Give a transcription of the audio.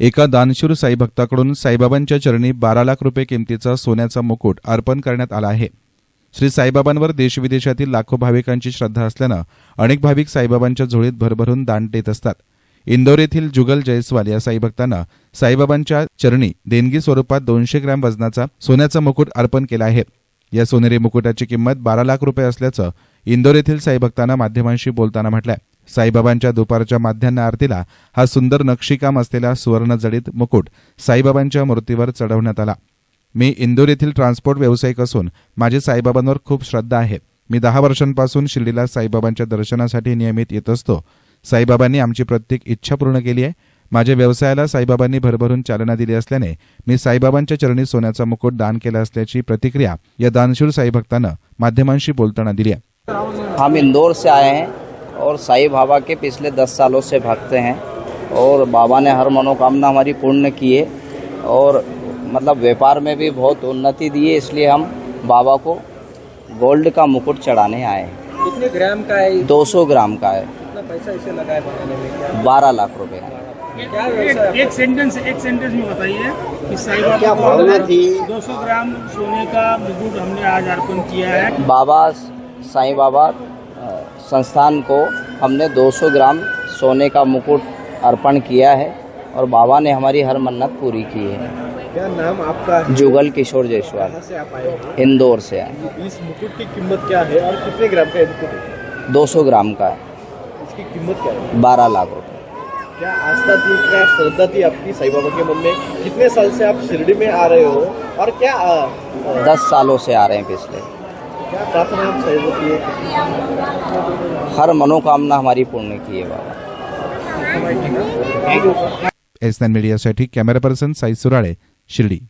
एका दानशूर साईभक्ताकडून साईबाबांच्या चरणी बारा लाख रुपये किमतीचा सोन्याचा मुकुट अर्पण करण्यात आला आहे. श्री साईबाबांवर देशविदेशातील लाखो भाविकांची श्रद्धा असल्यानं अनेक भाविक साईबाबांच्या झोळीत भरभरून दान देत असतात. इंदोर येथील जुगल जयस्वाल या साईभक्तानं साईबाबांच्या चरणी देणगी स्वरूपात दोनशे ग्रॅम वजनाचा सोन्याचा मुकुट अर्पण केला आहे. या सोनेरी मुकुटाची किंमत बारा लाख रुपये असल्याचं इंदोर येथील साईभक्तांना माध्यमांशी बोलताना म्हटलंय साईबाबांच्या दुपारच्या माध्यान्ह आरतीला हा सुंदर नक्षीकाम असलेला सुवर्णजडित मुकुट साईबाबांच्या मूर्तीवर चढवण्यात आला. मी इंदोर येथील ट्रान्सपोर्ट व्यावसायिक असून माझी साईबाबांवर खूप श्रद्धा आहे. मी दहा वर्षांपासून शिर्डीला साईबाबांच्या दर्शनासाठी नियमित येत असतो. साईबाबांनी आमची प्रत्येक इच्छा पूर्ण केली आहे. माझ्या व्यवसायाला साईबाबांनी भरभरून चालना दिली असल्याने मी साईबाबांच्या चरणी सोन्याचा मुकुट दान केला असल्याची प्रतिक्रिया या दानशूर साईभक्तानं माध्यमांशी बोलताना दिली आहे. हम इंदौर से आए हैं और साईं बाबा के पिछले दस सालों से भक्त हैं और बाबा ने हर मनोकामना हमारी पूर्ण की है और मतलब व्यापार में भी बहुत उन्नति दी है इसलिए हम बाबा को गोल्ड का मुकुट चढ़ाने आए हैं। कितने ग्राम का है 200 ग्राम का है। पैसा इसे लगा है बनाने में? क्या बारह लाख रुपए। एक, एक सेंटेंस एक सेंटेंस में बताइए कि साईं बाबा क्या भावना थी? 200 ग्राम सोने का मुकुट हमने आज अर्पण किया है। बाबा साईं बाबा संस्थान को हमने 200 ग्राम सोने का मुकुट अर्पण किया है और बाबा ने हमारी हर मन्नत पूरी की है। क्या नाम आपका है? जुगल किशोर जायसवाल। से आप आए इंदौर से आए। इस मुकुट की कीमत क्या है और कितने ग्राम का मुकुट है? 200 ग्राम का है। इसकी कीमत क्या है? बारह लाख रुपए। क्या आस्था थी क्या श्रद्धा थी आपकी साई बाबा के मन में? कितने साल से आप शिरडी में आ रहे हो और क्या आ, दस सालों से आ रहे हैं पिछले। हर मनोकामना हमारी पूर्ण की है बाबा। एस नाईन मीडियासाठी कॅमेरा पर्सन साई सुराळे, शिर्डी.